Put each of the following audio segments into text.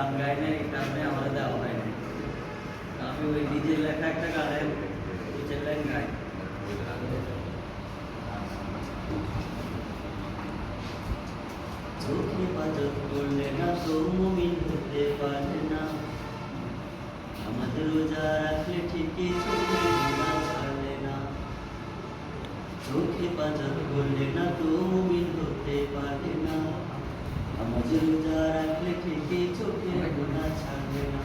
গান গাই নাই এই কারণে আমার দেওয়া হয় নাই আমি ওই নিজের লেখা একটা গানের নিচের লাইন গাই চোখে বাজত করলে না তো মুমিন হতে পারে না আমাদের রোজা রাখলে ঠিকই চোখে গুণা ছাড়ে না চোখে বাজত করলে না তো মুমিন হতে পারে না রাখলে না।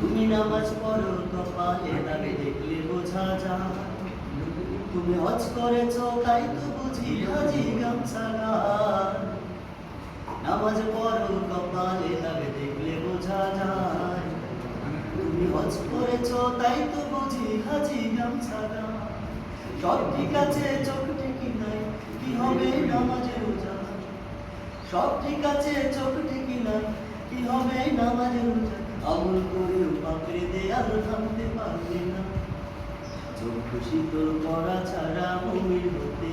তুমি নামাজ পড়ো কপালে দাগে দেখলে বোঝা যায়। তুমি হজ করেছ তাই তো বুঝি হাজি গামছা নামাজ পড়ো কপালে দাগে দেখলে বোঝা যায়। তুমি হজ করেছ তাই তো বুঝি হাজি গামছা। সব ঠিক আছে চোখ ঠিকই নাই কি হবে নামাজে রোজা সব ঠিক আছে, চোখ ঠিকই না। কি হবে আমল পাকড়ে দেয়াল থামতে পারবে না। শীতল করা ছাড়া হতে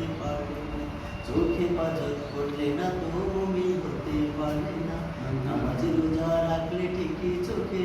চোখে করলে না তো মুমির হতে পারে না। নামাজ রোজা রাখলে ঠিকই চোখে